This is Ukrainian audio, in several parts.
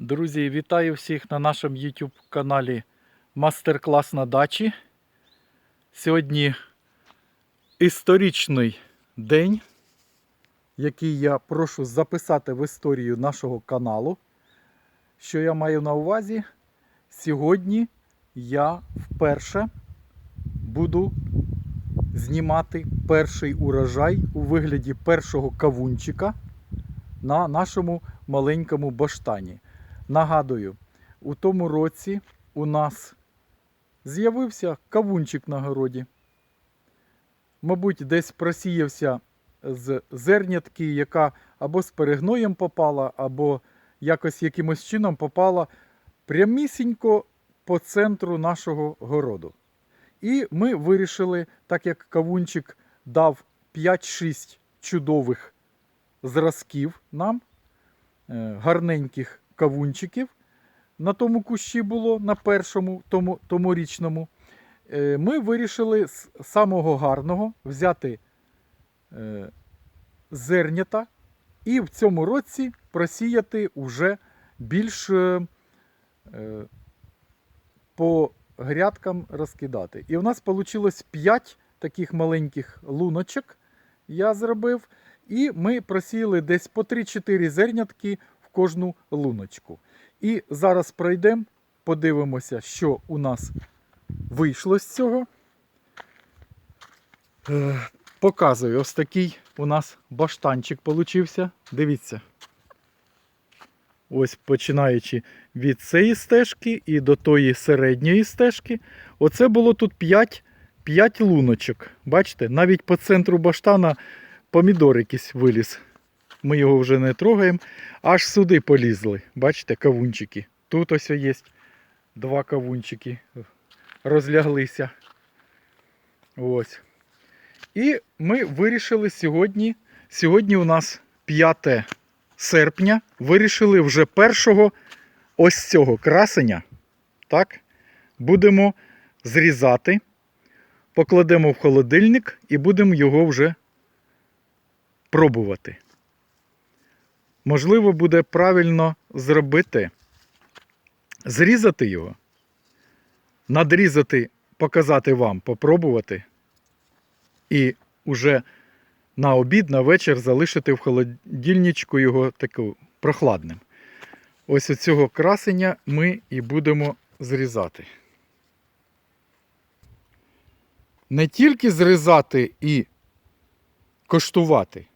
Друзі, вітаю всіх на нашому YouTube каналі Мастер-клас на дачі. Сьогодні історичний день, який я прошу записати в історію нашого каналу. Що я маю на увазі? Сьогодні я вперше буду знімати перший урожай у вигляді першого кавунчика на нашому маленькому баштані. Нагадую, у тому році у нас з'явився кавунчик на городі. Мабуть, десь просіявся з зернятки, яка або з перегноєм попала, або якось якимось чином попала прямісінько по центру нашого городу. І ми вирішили, так як кавунчик дав 5-6 чудових зразків нам, е, гарненьких кавунчиків. На тому кущі було, на першому тому, tomorічному. Е, Ми вирішили з самого гарного взяти е, зернята і в цьому році просіяти уже більш е, по грядкам розкидати. І в нас вийшло 5 таких маленьких луночок. Я зробив. І ми просіяли десь по 3-4 зернятки кожну луночку. І зараз пройдемо, подивимося, що у нас вийшло з цього. Е, Показую, ось такий у нас баштанчик получився. Дивіться. Ось починаючи від цієї стежки і до тої середньої стежки. Оце було тут 5, 5 луночок. Бачите, навіть по центру баштана помідор якийсь виліз. Ми його вже не трогаємо. Аж сюди полізли. Бачите, кавунчики. Тут ось є два кавунчики. Розляглися. Ось. І ми вирішили сьогодні. Сьогодні у нас 5 серпня. Вирішили вже першого ось цього красення. Так, будемо зрізати, покладемо в холодильник і будемо його вже пробувати. Можливо, буде правильно зробити, зрізати його, надрізати, показати вам, попробувати. І уже на обід, на вечір залишити в холодильничку його таким прохладним. Ось оцього красення ми і будемо зрізати. Не тільки зрізати і коштувати,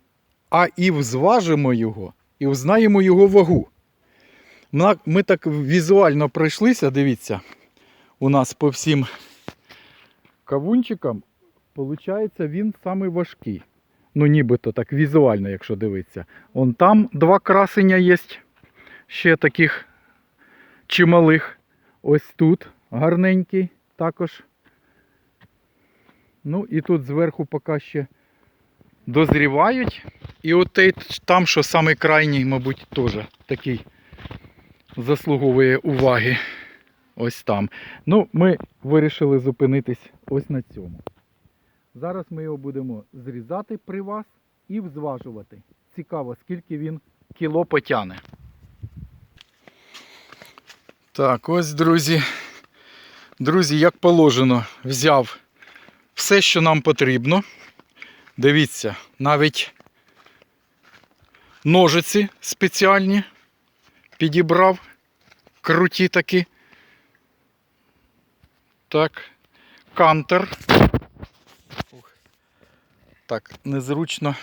а і взважимо його, і узнаємо його вагу. Ми так візуально пройшлися, дивіться, у нас по всім кавунчикам, виходить, він самий важкий. Ну, нібито так візуально, якщо дивитися. Он там два красення є, ще таких чималих. Ось тут гарненький також. Ну і тут зверху поки ще дозрівають. І от там, що самий крайній, мабуть, теж такий заслуговує уваги. Ось там. Ну, ми вирішили зупинитись ось на цьому. Зараз ми його будемо зрізати при вас і взважувати. Цікаво, скільки він кіло потягне. Так, ось, друзі. Друзі, як положено, взяв все, що нам потрібно. Дивіться, навіть ножиці спеціальні підібрав. Круті такі. Так. Кантер. Так, незручно.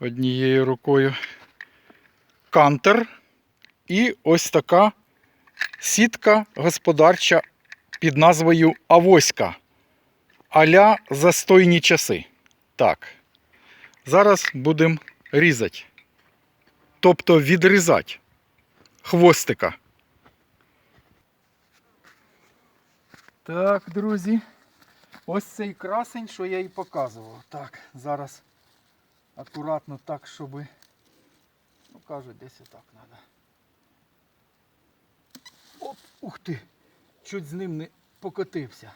Однією рукою. Кантер. І ось така сітка господарча під назвою Авоська. Аля застойні часи. Так. Зараз будемо різати. Тобто відрізати хвостика. Так, друзі. Ось цей красень, що я і показував. Так, зараз акуратно так, щоб. Ну, кажуть, десь отак треба. Оп, ух ти! Чуть з ним не покотився.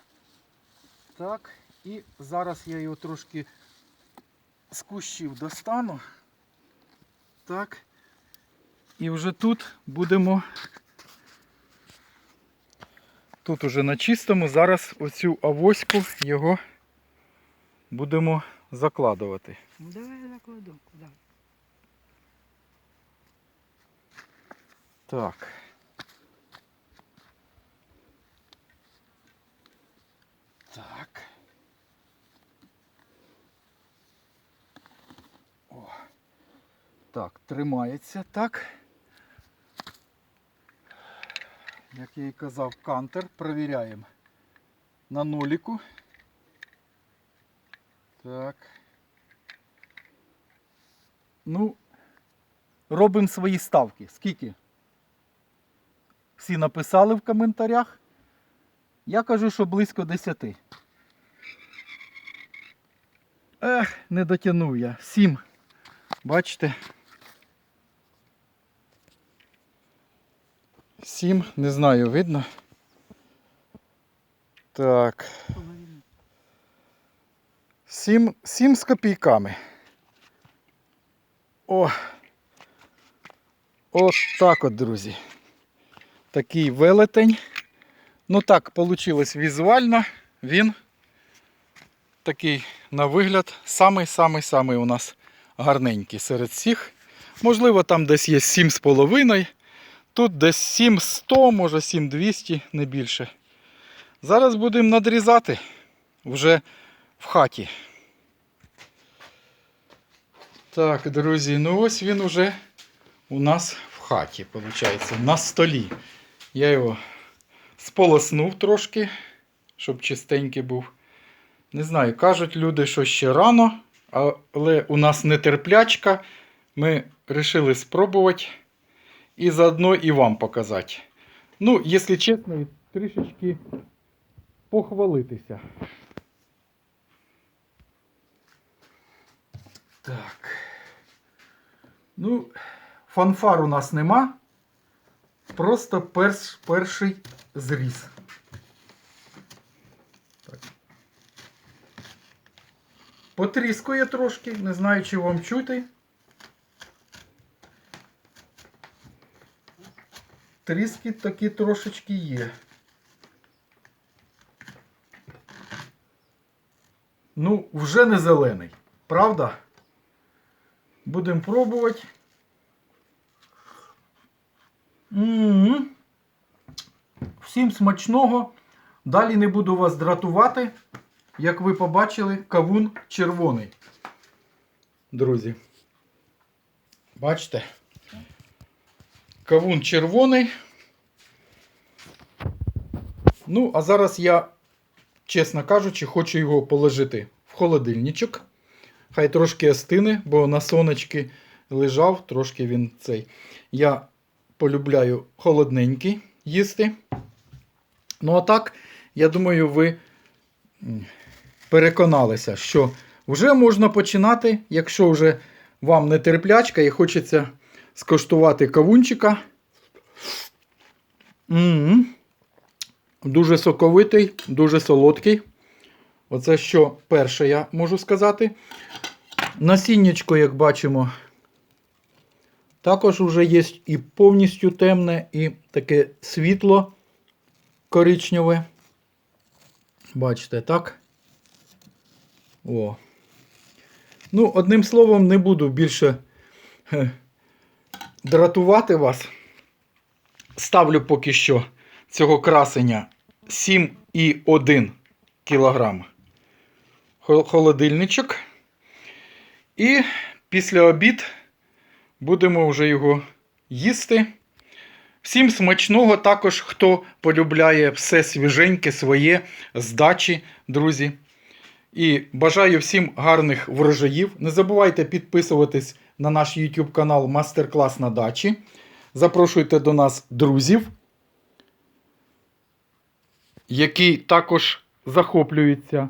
Так, і зараз я його трошки з кущів достану. Так. І вже тут будемо. Тут уже на чистому. Зараз оцю авоську його будемо закладувати. Ну давай я закладу. Куди? Так. Так. Так, тримається так. Як я і казав, кантер. Провіряємо на ноліку. Так. Ну, робимо свої ставки. Скільки? Всі написали в коментарях. Я кажу, що близько 10. Ех, не дотягнув я. 7. Бачите? 7, не знаю, видно. Так. Половину. 7, 7 з копійками. О! От так от, друзі. Такий велетень. Ну так, вийшло візуально. Він такий на вигляд самий-самий-самий у нас гарненький серед всіх. Можливо, там десь є 7,5. Тут десь 7100, може 7200, не більше. Зараз будемо надрізати вже в хаті. Так, друзі, ну ось він уже у нас в хаті, виходить, на столі. Я його сполоснув трошки, щоб чистенький був. Не знаю, кажуть люди, що ще рано, але у нас нетерплячка. Ми вирішили спробувати і заодно і вам показати. Ну, якщо чесно, трішечки похвалитися. Так. Ну, фанфар у нас нема. Просто перш, перший зріз. Так. Потріскує трошки, не знаю, чи вам чути. Тріски такі трошечки є. Ну, вже не зелений, правда? Будемо пробувати. М-м-м. Всім смачного. Далі не буду вас дратувати. Як ви побачили, кавун червоний. Друзі. Бачите? Кавун червоний. Ну, а зараз я, чесно кажучи, хочу його положити в холодильничок. Хай трошки остине, бо на сонечки лежав, трошки він цей. Я полюбляю холодненький їсти. Ну, а так, я думаю, ви переконалися, що вже можна починати, якщо вже вам не терплячка і хочеться скоштувати кавунчика. М-м. Дуже соковитий, дуже солодкий. Оце що перше я можу сказати. Насіннячко, як бачимо, також вже є і повністю темне, і таке світло коричневе. Бачите, так? О. Ну, одним словом, не буду більше дратувати вас. Ставлю поки що цього красення 7,1 кг. Холодильничок. І після обід будемо вже його їсти. Всім смачного, також хто полюбляє все свіженьке своє з дачі, друзі. І бажаю всім гарних врожаїв. Не забувайте підписуватись на наш YouTube канал Мастер-клас на дачі. Запрошуйте до нас друзів, які також захоплюються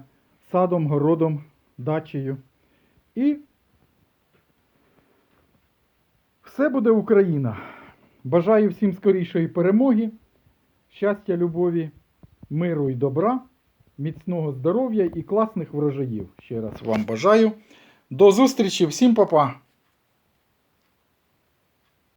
садом, городом, дачею. І все буде Україна. Бажаю всім скорішої перемоги, щастя, любові, миру і добра, міцного здоров'я і класних врожаїв. Ще раз вам бажаю. До зустрічі, всім па-па!